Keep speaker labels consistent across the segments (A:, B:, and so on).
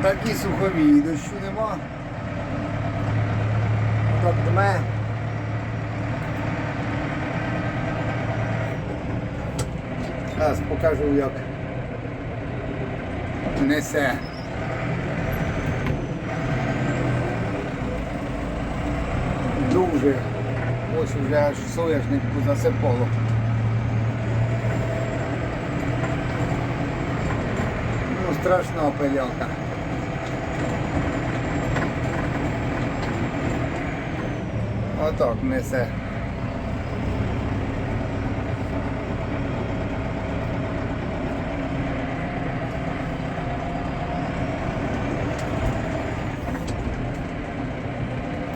A: Отакі сухові, і дощу нема. Отак дме. Зараз покажу як несе. Дуже. Ось уже аж соняшнику засипало. Ну, страшна пилялка. Отак несе.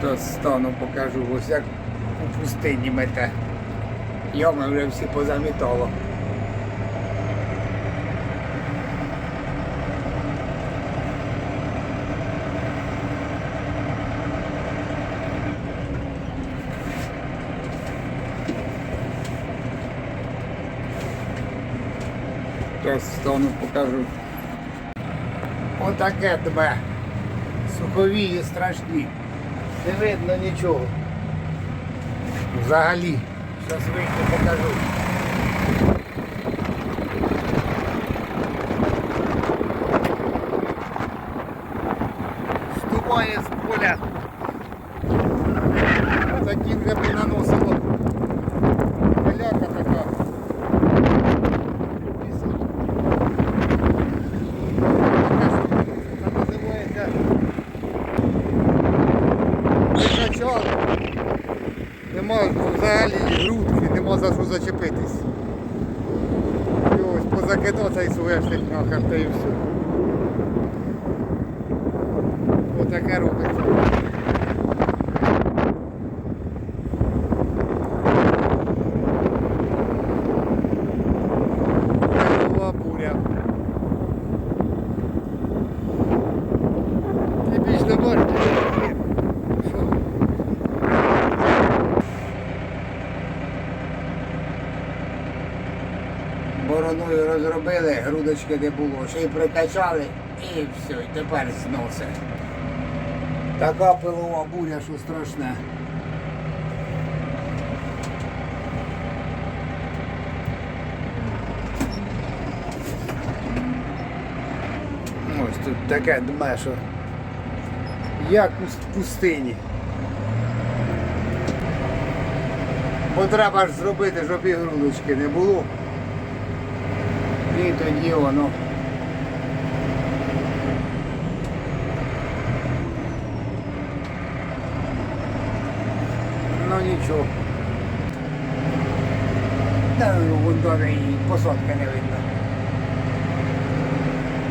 A: То стану покажу ось як у пустині мете. Йома вже всі позамітало. Зараз стану покажу. Отаке тебе. Сухові і страшні. Не видно нічого. Взагалі. Зараз вийду покажу. Ступає з поля. Такі вже понаносило. Поляка Нема взагалі грудки, нема за що зачепитись. І ось позакидав цей суешник нахер та і все. Отаке робиться. Нова буря. Ти більш не можеш. Що? Бороною розробили, грудочки не було, ще й прикачали і все, і тепер зносить. Така пилова буря, що страшне. Ось тут таке дме, що як у пустині. Бо треба ж зробити, щоб і грудочки не було. І тоді воно. Ну нічого. Та даже і посадки не видно.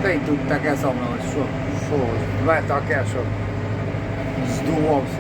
A: Та й тут таке саме що. Що таке, що здувався.